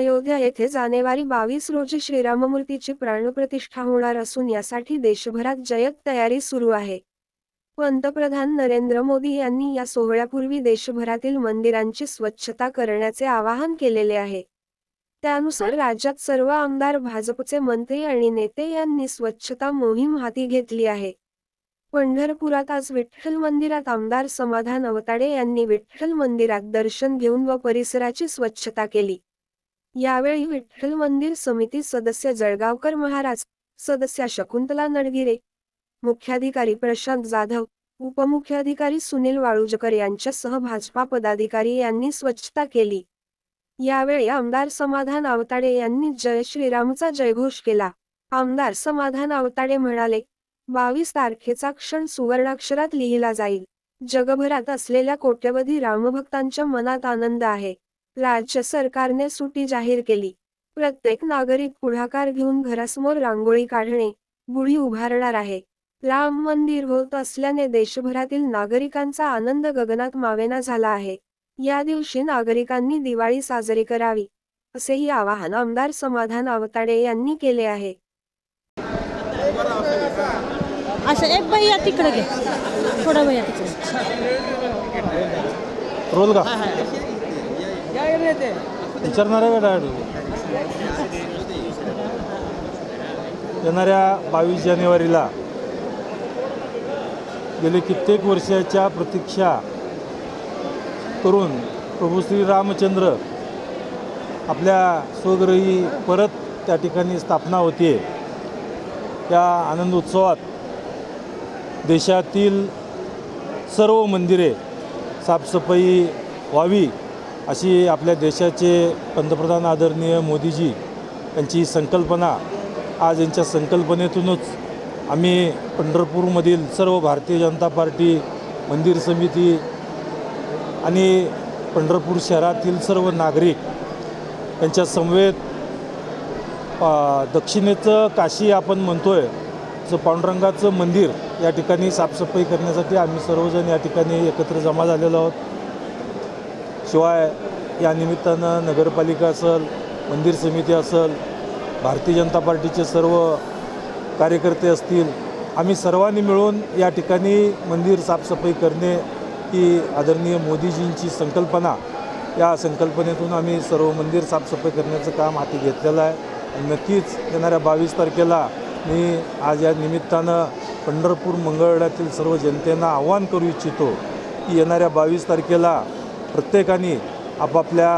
अयोध्या येथे जानेवारी बावीस रोजी श्रीराममूर्तीची प्राणप्रतिष्ठा होणार असून यासाठी देशभरात जयत तयारी सुरू आहे. पंतप्रधान नरेंद्र मोदी यांनी या सोहळ्यापूर्वी देशभरातील मंदिरांची स्वच्छता करण्याचे आवाहन केलेले आहे. त्यानुसार राज्यात सर्व आमदार भाजपचे मंत्री आणि नेते यांनी स्वच्छता मोहीम हाती घेतली आहे. पंढरपुरात आज विठ्ठल मंदिरात आमदार समाधान अवताडे यांनी विठ्ठल मंदिरात दर्शन घेऊन व परिसराची स्वच्छता केली. यावेळी विठ्ठल मंदिर समिती सदस्य जळगावकर महाराज सदस्या शकुंतला नडगिरे मुख्याधिकारी प्रशांत जाधव उपमुख्याधिकारी सुनील वाळुजकर यांच्यासह भाजपा पदाधिकारी यांनी स्वच्छता केली. यावेळी आमदार समाधान आवताडे यांनी जय श्रीरामचा जयघोष केला. आमदार समाधान आवताडे म्हणाले बावीस तारखेचा क्षण सुवर्णाक्षरात लिहिला जाईल. जगभरात असलेल्या कोट्यवधी रामभक्तांच्या मनात आनंद आहे. राज्य सरकारने सुटी जाहीर केली. प्रत्येक नागरिक पुढाकार घेऊन घरासमोर रांगोळी काढणे गुढी उभारणार आहे. राम मंदिर होत असल्याने देशभरातील नागरिकांचा आनंद गगनात मावेना झाला आहे. या दिवशी नागरिकांनी दिवाळी साजरी करावी असेही आवाहन आमदार समाधान आवताडे यांनी केले आहे. असं एक भैया तिकडे घे. थोडा भैया तिकडे. रोल का? विचारणार आहे का डायरेक्ट येणाऱ्या बावीस जानेवारीला गेले कित्येक वर्षाच्या प्रतीक्षा करून प्रभू श्री रामचंद्र आपल्या स्वग्रही परत त्या ठिकाणी स्थापना होते त्या आनंद उत्सवात देशातील सर्व मंदिरे साफसफाई व्हावी अशी आपल्या देशाचे पंतप्रधान आदरणीय मोदीजी यांची संकल्पना आज यांच्या संकल्पनेतूनच आम्ही पंढरपूरमधील सर्व भारतीय जनता पार्टी मंदिर समिती आणि पंढरपूर शहरातील सर्व नागरिक यांच्या समवेत दक्षिणेचं काशी आपण म्हणतोय जसं पांडुरंगाचं मंदिर या ठिकाणी साफसफाई करण्यासाठी आम्ही सर्वजण या ठिकाणी एकत्र जमा झालेलो आहोत. शिवाय या निमित्तानं नगरपालिका असेल मंदिर समिती असेल भारतीय जनता पार्टीचे सर्व कार्यकर्ते असतील आम्ही सर्वांनी मिळून या ठिकाणी मंदिर साफसफाई करणे ही आदरणीय मोदीजींची संकल्पना. या संकल्पनेतून आम्ही सर्व मंदिर साफसफाई करण्याचं काम हाती घेतलेलं आहे. आणि नक्कीच येणाऱ्या बावीस तारखेला मी आज या निमित्तानं पंढरपूर मंगळवेढ्यातील सर्व जनतेना आव्हान करू इच्छितो की येणाऱ्या बावीस तारखेला प्रत्येकाने आपापल्या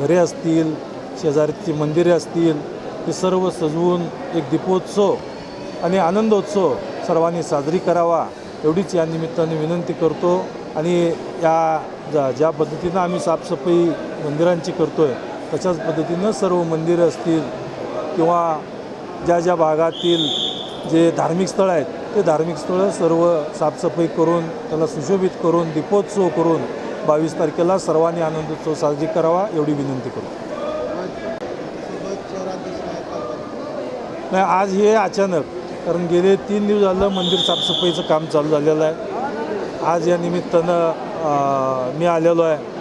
घरे असतील शेजारीची मंदिरे असतील ते सर्व सजवून एक दीपोत्सव आणि आनंदोत्सव सर्वांनी साजरी करावा एवढीच या निमित्ताने विनंती करतो. आणि या ज्या ज्या पद्धतीनं आम्ही साफसफाई मंदिरांची करतो आहे तशाच पद्धतीनं सर्व मंदिरं असतील किंवा ज्या ज्या भागातील जे धार्मिक स्थळं आहेत ते धार्मिक स्थळं सर्व साफसफाई करून त्याला सुशोभित करून दीपोत्सव करून बावीस तारखेला सर्वांनी आनंदोत्सव साजरी करावा एवढी विनंती करू. नाही आज हे अचानक कारण गेले तीन दिवस झालं मंदिर साफसफाईचं काम चालू झालेलं आहे. आज या निमित्तानं मी आलेलो आहे.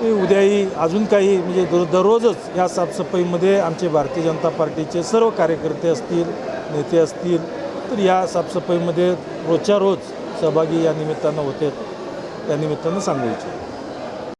की उद्याही अजून काही म्हणजे दर दररोजच या साफसफाईमध्ये आमचे भारतीय जनता पार्टीचे सर्व कार्यकर्ते असतील नेते असतील तर या साफसफाईमध्ये रोजच्या रोज सहभागी या निमित्तानं होते. त्या निमित्तानं सांगू इच्छितो